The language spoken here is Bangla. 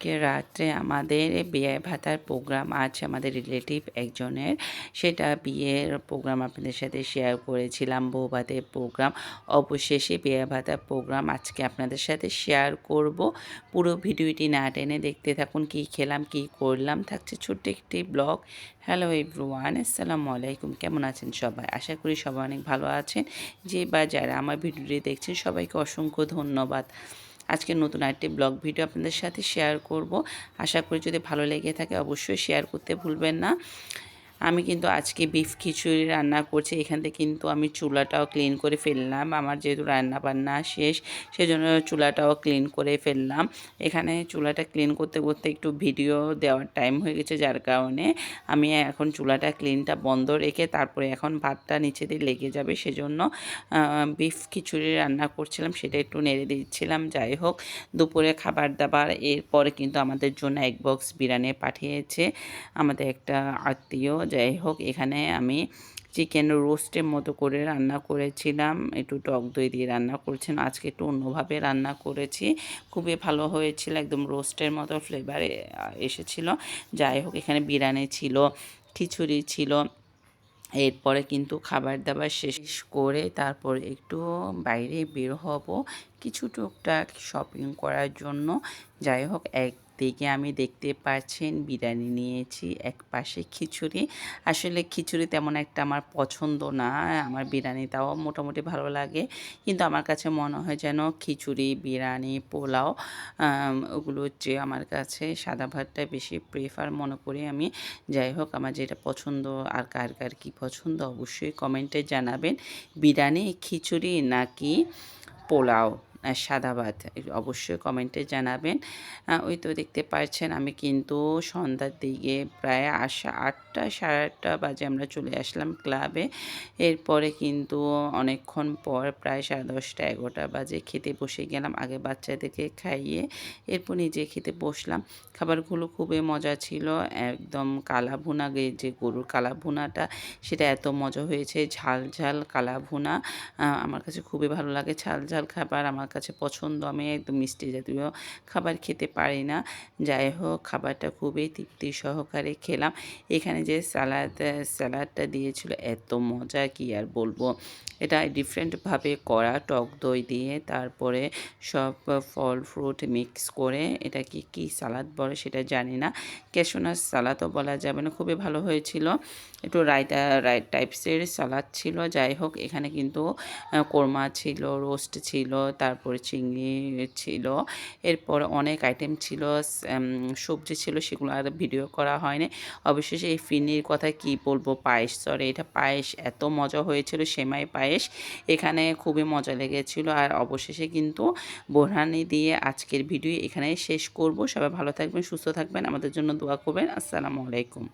আজকে রাত্রে আমাদের বিয়ে ভাতার প্রোগ্রাম আছে, আমাদের রিলেটিভ একজনের। সেটা বিয়ের প্রোগ্রাম আপনাদের সাথে শেয়ার করেছিলাম বউ ভাতের প্রোগ্রাম অবশেষে বিয়ে ভাতার প্রোগ্রাম আজকে আপনাদের সাথে শেয়ার করব। পুরো ভিডিওটি না টেনে দেখতে থাকুন, কি খেলাম, কি করলাম। থাকছে ছোট্ট একটি ব্লগ হ্যালো এভরিওয়ান আসসালামু আলাইকুম। কেমন আছেন সবাই? আশা করি সবাই অনেক ভালো আছেন। যে বা যারা আমার ভিডিওটি দেখছেন, সবাইকে অসংখ্য ধন্যবাদ। আজকে নতুন আরেকটি ব্লগ ভিডিও আপনাদের সাথে শেয়ার করব। আশা করি যদি ভালো লেগে থাকে অবশ্যই শেয়ার করতে ভুলবেন না। আমি কিন্তু আজকে বিফ খিচুড়ি রান্না করছি। এখান থেকে কিন্তু আমি চুলাটাও ক্লিন করে ফেললাম। আমার যেহেতু রান্না বান্না শেষ, সেজন্য চুলাটাও ক্লিন করে ফেললাম। এখানে চুলাটা ক্লিন করতে করতে একটু ভিডিও দেওয়ার টাইম হয়ে গেছে, যার কারণে আমি এখন চুলাটা ক্লিনটা বন্ধ রেখে তারপরে এখন ভাতটা নিচে দিয়ে লেগে যাবে। সেজন্য বিফ খিচুড়ি রান্না করছিলাম, সেটা একটু নেড়ে দিচ্ছিলাম। যাই হোক, দুপুরে খাবার দাবার এরপরে কিন্তু আমাদের জন্য এক বক্স বিরিয়ানি পাঠিয়েছে। আমাদের একটা আত্মীয় যাই হোক এখানে আমি চিকেন রোস্টের মতো করে রান্না করেছিলাম। একটু টক দই দিয়ে রান্না করেছেন। আজকে একটু অন্যভাবে রান্না করেছি। খুবই ভালো হয়েছিল, একদম রোস্টের মতো ফ্লেভার এসেছিল। যাই হোক এখানে বিরিয়ানি ছিল, খিচুড়ি ছিল। এরপরে কিন্তু খাবার দাবার শেষ করে তারপর একটু বাইরে বের হব, কিছু টুকটাক শপিং করার জন্য। যাই হোক এক দিকে আমি দেখতে পাচ্ছেন, বিরিয়ানি নিয়েছি, এক পাশে খিচুড়ি। আসলে খিচুড়ি তেমন একটা আমার পছন্দ না, আমার বিরিয়ানি তাও মোটামুটি ভালো লাগে। কিন্তু আমার কাছে মনে হয় যেন খিচুড়ি, বিরিয়ানি, পোলাও ওগুলো হচ্ছে আমার কাছে সাদা ভাতটা বেশি প্রেফার মনে করি আমি। যাই হোক, আমার যেটা পছন্দ, আর কার কার কী পছন্দ অবশ্যই কমেন্টে জানাবেন। বিরিয়ানি, খিচুড়ি নাকি পোলাও? সাদা ভাত অবশ্যই কমেন্টে জানাবেন। ওই তো দেখতে পাচ্ছেন আমি কিন্তু সন্ধ্যার দিকে প্রায় আসা আটটা, সাড়ে আটটা বাজে আমরা চলে আসলাম ক্লাবে এরপরে কিন্তু অনেকক্ষণ পর প্রায় সাড়ে দশটা, এগারোটা বাজে খেতে বসে গেলাম আগে বাচ্চাদেরকে খাইয়ে, এরপর নিজে খেতে বসলাম। খাবারগুলো খুবই মজা ছিল, একদম কালা ভুনা যে গরুর কালা ভুনাটা সেটা এত মজা হয়েছে, ঝাল ঝাল কালা ভুনা আমার কাছে খুবই ভালো লাগে ঝাল ঝাল খাবার, আমার কাছে পছন্দ। আমি একদম মিষ্টি জাতীয় খাবার খেতে পারি না। যাই হোক, খাবারটা খুবই তৃপ্তি সহকারে খেলাম। এখানে যে স্যালাড স্যালাডটা দিয়েছিল, এত মজা কি আর বলব? এটা ডিফারেন্টভাবে করা টক দই দিয়ে, তারপরে সব ফল ফ্রুট মিক্স করে এটা কি কি সালাদ বলে সেটা জানি না। ক্যাশোনার সালাদও বলা যাবে না, খুবই ভালো হয়েছিল। একটু রায়তা রাইট টাইপসের সালাদ ছিল। যাই হোক, এখানে কিন্তু কোরমা ছিল রোস্ট ছিল তারপরে চিংড়ি ছিল। এরপর অনেক আইটেম ছিল সবজি ছিল, সেগুলো আর ভিডিও করা হয়নি। অবশেষে এই ফিনির কথা কি বলব? পায়েস সরি এটা পায়েস, এত মজা হয়েছিল, সেমাই পায়েস। এখানে খুবই মজা লেগেছিল। আর অবশেষে কিন্তু বোরহানি দিয়ে আজকের ভিডিও এখানে শেষ করব। সবাই ভালো থাকবেন, সুস্থ থাকবেন, আমাদের জন্য দোয়া করবেন। আসসালামু আলাইকুম।